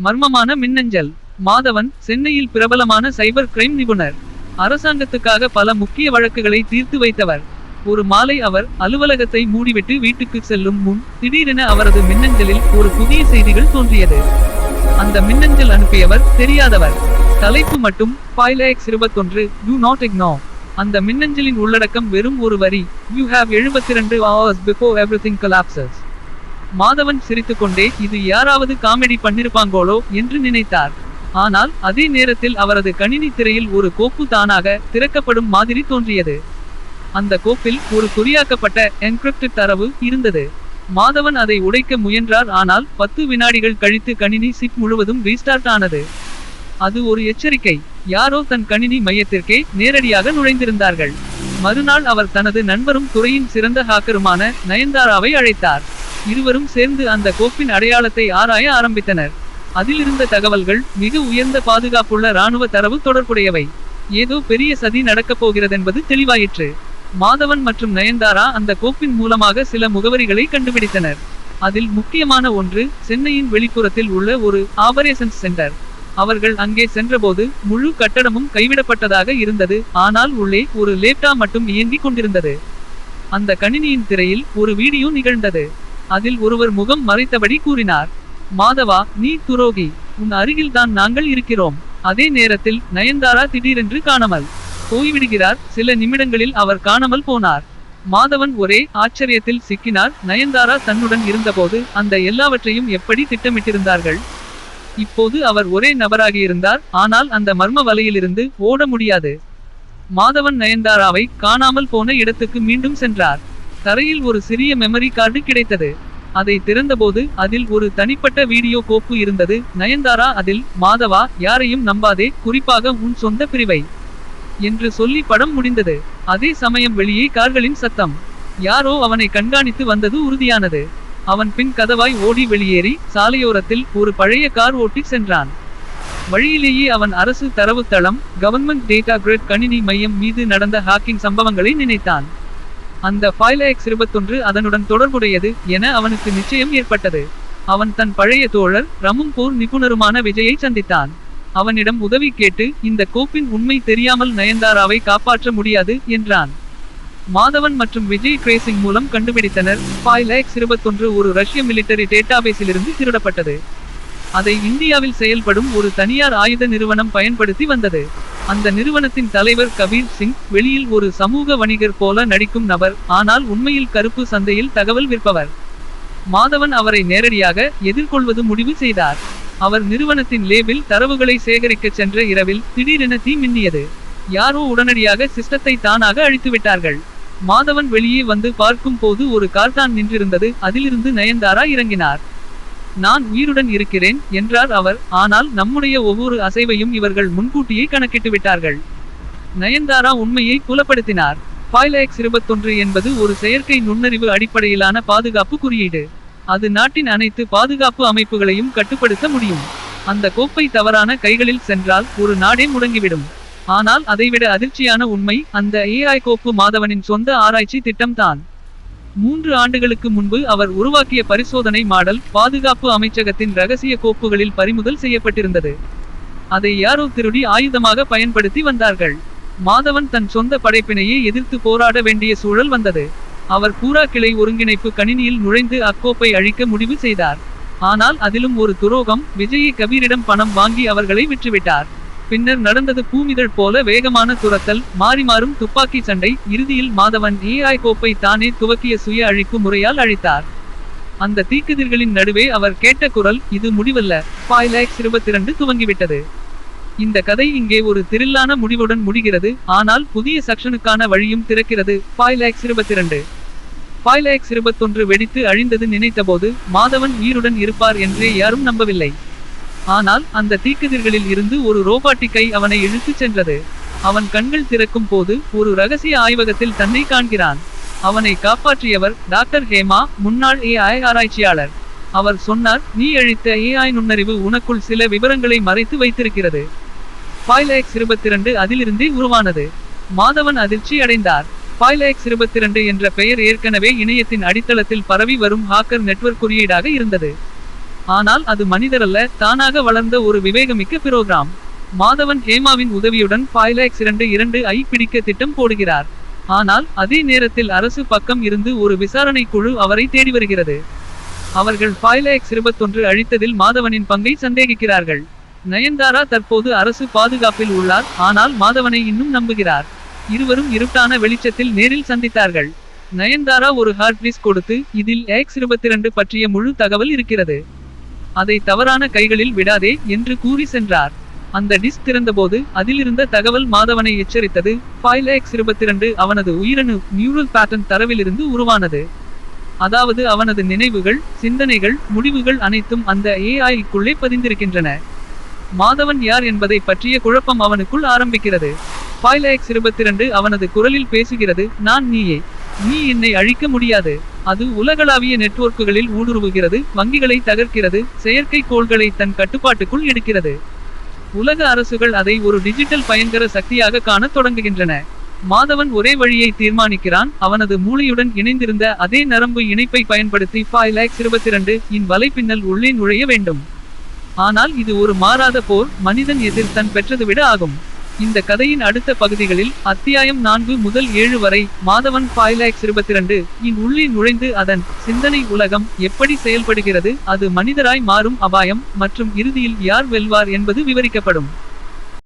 மர்மமான மின்னஞ்சல். மாதவன் சென்னையில் பிரபலமான சைபர் கிரைம் நிபுணர். அரசாங்கத்துக்காக பல முக்கிய வழக்குகளை தீர்த்து வைத்தவர். ஒரு மாலை அவர் அலுவலகத்தை மூடிவிட்டு வீட்டுக்கு செல்லும் முன் திடீரென அவரது மின்னஞ்சலில் ஒரு புதிய செய்திகள் தோன்றியது. அந்த மின்னஞ்சல் அனுப்பியவர் தெரியாதவர். தலைப்பு மட்டும் ஃபைலாக்ஸ் இருபத்தொன்று யூ நாட் இக்னோ அந்த மின்னஞ்சலின் உள்ளடக்கம் வெறும் ஒரு வரி. You have 72 hours before everything collapses. Madhavan சிரித்துக்கொண்டே இது யாராவது காமெடி பண்ணிருப்பாங்களோ? என்று நினைத்தார். ஆனால் அதே நேரத்தில் அவரது கணினி திரையில் ஒரு கோப்பு தானாக திறக்கப்படும் மாதிரி தோன்றியது. அந்த கோப்பில் ஒரு குறியாக்கப்பட்ட என்கிரிப்டட் தரவு இருந்தது. மாதவன் அதை உடைக்க முயன்றார் ஆனால் பத்து வினாடிகள் கழித்து கணினி சிப் முழுவதும் ரீஸ்டார்ட் ஆனது. அது ஒரு எச்சரிக்கை. யாரோ தன் கணினி மையத்திற்கே நேரடியாக நுழைந்திருந்தார்கள். மறுநாள் அவர் தனது நண்பரும் துறையின் சிறந்த ஹாக்கருமான நயன்தாராவை அழைத்தார். இருவரும் சேர்ந்து அந்த கோப்பின் அடையாளத்தை ஆராய ஆரம்பித்தனர். அதிலிருந்த தகவல்கள் மிக உயர்ந்த பாதுகாப்புள்ள இராணுவ தரவு தொடர்புடையவை. ஏதோ பெரிய சதி நடக்கப் போகிறதென்பது தெளிவாயிற்று. மாதவன் மற்றும் நயன்தாரா அந்த கோப்பின் மூலமாக சில முகவரிகளை கண்டுபிடித்தனர். அதில் முக்கியமான ஒன்று சென்னையின் வெளிப்புறத்தில் உள்ள ஒரு ஆபரேஷன்ஸ் சென்டர். அவர்கள் அங்கே சென்றபோது முழு கட்டடமும் கைவிடப்பட்டதாக இருந்தது ஆனால் உள்ளே ஒரு லேப்டாப் மட்டும் இயங்கிக் கொண்டிருந்தது. அந்த கணினியின் திரையில் ஒரு வீடியோ நிகழ்ந்தது. அதில் ஒருவர் முகம் மறைத்தபடி கூறினார் மாதவா நீ துரோகி உன் அருகில்தான் நாங்கள் இருக்கிறோம். அதே நேரத்தில் நயன்தாரா திடீரென்று காணாமல் போய்விடுகிறார். சில நிமிடங்களில் அவர் காணாமல் போனார். மாதவன் ஒரே ஆச்சரியத்தில் சிக்கினார். நயன்தாரா தன்னுடன் இருந்தபோது அந்த எல்லாவற்றையும் எப்படி திட்டமிட்டிருந்தார்கள்? இப்போது அவர் ஒரே நபராகியிருந்தார் ஆனால் அந்த மர்ம வலையிலிருந்து ஓட முடியாது. மாதவன் நயன்தாராவை காணாமல் போன இடத்துக்கு மீண்டும் சென்றார். தரையில் ஒரு சிறிய மெமரி கார்டு கிடைத்தது. அதை திறந்தபோது அதில் ஒரு தனிப்பட்ட வீடியோ கோப்பு இருந்தது. நயன்தாரா அதில் மாதவா யாரையும் நம்பாதே குறிப்பாக உன் சொந்த பிரிவை என்று சொல்லி படம் முடிந்தது. அதே சமயம் வெளியே கார்களின் சத்தம். யாரோ அவனை கண்காணித்து வந்தது உறுதியானது. அவன் பின் கதவாய் ஓடி வெளியேறி சாலையோரத்தில் ஒரு பழைய கார் ஓட்டி சென்றான். வழியிலேயே அவன் அரசு தரவுத்தளம் கவர்மெண்ட் டேட்டா கிரேட் கணினி மையம் மீது நடந்த ஹாக்கிங் சம்பவங்களை நினைத்தான். அந்த ஃபைலாக்ஸ் இருபத்தொன்று அதனுடன் தொடர்புடையது என அவனுக்கு நிச்சயம் ஏற்பட்டது. அவன் தன் பழைய தோழர் ரமும் போர் நிபுணருமான விஜயை சந்தித்தான். அவனிடம் உதவி கேட்டு இந்த கோப்பின் உண்மை தெரியாமல் நயன்தாராவை காப்பாற்ற முடியாது என்றான். மாதவன் மற்றும் விஜய் ட்ரேசிங் மூலம் கண்டுபிடித்தனர். ஃபைலாக்ஸ் இருபத்தொன்று ஒரு ரஷ்ய மிலிட்டரி டேட்டாபேஸிலிருந்து திருடப்பட்டது. அதை இந்தியாவில் செயல்படும் ஒரு தனியார் ஆயுத நிறுவனம் பயன்படுத்தி வந்தது. அந்த நிறுவனத்தின் தலைவர் கபீர் சிங் வெளியில் ஒரு சமூக வணிகர் போல நடிக்கும் நபர் ஆனால் உண்மையில் கருப்பு சந்தையில் தகவல் விற்பவர். மாதவன் அவரை நேரடியாக எதிர்கொள்வது முடிவு செய்தார். அவர் நிறுவனத்தின் லேபில் தரவுகளை சேகரிக்க சென்ற இரவில் திடீரென தீ மின்னியது. யாரோ உடனடியாக சிஸ்டத்தை தானாக அழித்துவிட்டார்கள். மாதவன் வெளியே வந்து பார்க்கும் போது ஒரு கார்தான் நின்றிருந்தது அதிலிருந்து நயன்தாரா இறங்கினார். நான் உயிருடன் இருக்கிறேன் என்றார் அவர். ஆனால் நம்முடைய ஒவ்வொரு அசைவையும் இவர்கள் முன்கூட்டியே கணக்கிட்டு விட்டார்கள் நயன்தாரா உண்மையை புலப்படுத்தினார். ஃபைலாக்ஸ் இருபத்தொன்று என்பது ஒரு செயற்கை நுண்ணறிவு அடிப்படையிலான பாதுகாப்பு குறியீடு. அது நாட்டின் அனைத்து பாதுகாப்பு அமைப்புகளையும் கட்டுப்படுத்த முடியும். அந்த கோப்பை தவறான கைகளில் சென்றால் ஒரு நாடே முடங்கிவிடும். ஆனால் அதைவிட அதிர்ச்சியான உண்மை அந்த ஏஐ கோப்பு மாதவனின் சொந்த ஆராய்ச்சி திட்டம்தான். மூன்று ஆண்டுகளுக்கு முன்பு அவர் உருவாக்கிய பரிசோதனை மாடல் பாதுகாப்பு அமைச்சகத்தின் ரகசிய கோப்புகளில் பறிமுதல் செய்யப்பட்டிருந்தது. அதை யாரோ திருடி ஆயுதமாக பயன்படுத்தி வந்தார்கள். மாதவன் தன் சொந்த படைப்பினையே எதிர்த்து போராட வேண்டிய சூழல் வந்தது. அவர் பூரா கிளை ஒருங்கிணைப்பு கணினியில் நுழைந்து அக்கோப்பை அழிக்க முடிவு செய்தார். ஆனால் அதிலும் ஒரு துரோகம் விஜயை கபீரிடம் பணம் வாங்கி அவர்களை விற்றுவிட்டார். பின்னர் நடந்தது பூமிதழ் போல வேகமான துரத்தல் மாறி மாறும் துப்பாக்கி சண்டை இறுதியில் மாதவன் ஏஐ கோப்பை தானே துவக்கிய சுய அழிப்பு முறையால் அழித்தார். அந்த தீக்குதிர்களின் நடுவே அவர் கேட்ட குரல் இது முடிவல்ல. ஃபைலாக்ஸ் இருபத்திரண்டு துவங்கிவிட்டது. இந்த கதை இங்கே ஒரு திரில்லான முடிவுடன் முடிகிறது. ஆனால் புதிய சக்ஷனுக்கான வழியும் திறக்கிறது. ஃபைலாக்ஸ் இருபத்திரண்டு. லேக்ஸ் இருபத்தொன்று வெடித்து அழிந்தது நினைத்தபோது மாதவன் உயிருடன் இருப்பார் என்றே யாரும் நம்பவில்லை. ஆனால் அந்த தீக்குதிர்களில் இருந்து ஒரு ரோபாட்டிக்கை அவனை இழுத்துச் சென்றது. அவன் கண்கள் திறக்கும் போது ஒரு ரகசிய ஆய்வகத்தில் தன்னை காண்கிறான். அவனை காப்பாற்றியவர் டாக்டர் ஹேமா முன்னாள் ஏஐ ஆராய்ச்சியாளர். அவர் சொன்னார் நீ அழித்த ஏஐ நுண்ணறிவு உனக்குள் சில விவரங்களை மறைத்து வைத்திருக்கிறது. பாய்லெக்ஸ் இருபத்தி இரண்டு அதிலிருந்தே உருவானது. மாதவன் அதிர்ச்சி அடைந்தார். பாய்லெக்ஸ் இருபத்தி இரண்டு என்ற பெயர் ஏற்கனவே இணையத்தின் அடித்தளத்தில் பரவி வரும் ஹாக்கர் நெட்வொர்க் குறியீடாக இருந்தது. ஆனால் அது மனிதரல்ல தானாக வளர்ந்த ஒரு விவேகமிக்க பிரோகிராம். மாதவன் ஹேமாவின் உதவியுடன் பாய்லாக்ஸ் இரண்டு இரண்டு ஐ பிடிக்க திட்டம் போடுகிறார். ஆனால் அதே நேரத்தில் அரசு பக்கம் இருந்து ஒரு விசாரணை குழு அவரை தேடி வருகிறது. அவர்கள் பாய்லாக்ஸ் இருபத்தொன்று அழித்ததில் மாதவனின் பங்கை சந்தேகிக்கிறார்கள். நயன்தாரா தற்போது அரசு பாதுகாப்பில் உள்ளார் ஆனால் மாதவனை இன்னும் நம்புகிறார். இருவரும் இருட்டான வெளிச்சத்தில் நேரில் சந்தித்தார்கள். நயன்தாரா ஒரு ஹார்ட் டிஸ்க் கொடுத்து இதில் எக்ஸ் இருபத்திரண்டு பற்றிய முழு தகவல் இருக்கிறது. அதை தவறான கைகளில் விடாதே என்று கூறி சென்றார். அந்த டிஸ்க் திறந்தபோது அதிலிருந்த தகவல் மாதவனை எச்சரித்தது. ஃபைல் எக்ஸ் இருபத்திரண்டு அவனது உயிரணு நியூரல் பேட்டர்ன் தரவிலிருந்து உருவானது. அதாவது அவனது நினைவுகள் சிந்தனைகள் முடிவுகள் அனைத்தும் அந்த ஏஐக்குள்ளே பதிந்திருக்கின்றன. மாதவன் யார் என்பதை பற்றிய குழப்பம் அவனுக்குள் ஆரம்பிக்கிறது. ஃபைல் எக்ஸ் இருபத்திரண்டு அவனது குரலில் பேசுகிறது நான் நீயே. நீ என்னை அழிக்க முடியாது. அது உலகளாவிய நெட்வொர்க்குகளில் ஊடுருவுகிறது வங்கிகளை தகர்க்கிறது செயற்கைக்கோள்களை தன் கட்டுப்பாட்டுக்குள் எடுக்கிறது. உலக அரசுகள் அதை ஒரு டிஜிட்டல் பயங்கர சக்தியாக காணத் தொடங்குகின்றன. மாதவன் ஒரே வழியை தீர்மானிக்கிறான் அவனது மூளையுடன் இணைந்திருந்த அதே நரம்பு இணைப்பை பயன்படுத்தி ஃபைவ் லேக்ஸ் இருபத்தி ரெண்டு இன் வலைப்பின்னல் உள்ளே நுழைய வேண்டும். ஆனால் இது ஒரு மாறாத போர் மனிதன் எதிர் தன் பெற்றது விட ஆகும். இந்த கதையின் அடுத்த பகுதிகளில் அத்தியாயம் நான்கு முதல் ஏழு வரை மாதவன் பாய்ல இருபத்தி இரண்டு இன் உள்ளே நுழைந்து அதன் சிந்தனை உலகம் எப்படி செயல்படுகிறது அது மனிதராய் மாறும் அபாயம் மற்றும் இறுதியில் யார் வெல்வார் என்பது விவரிக்கப்படும்.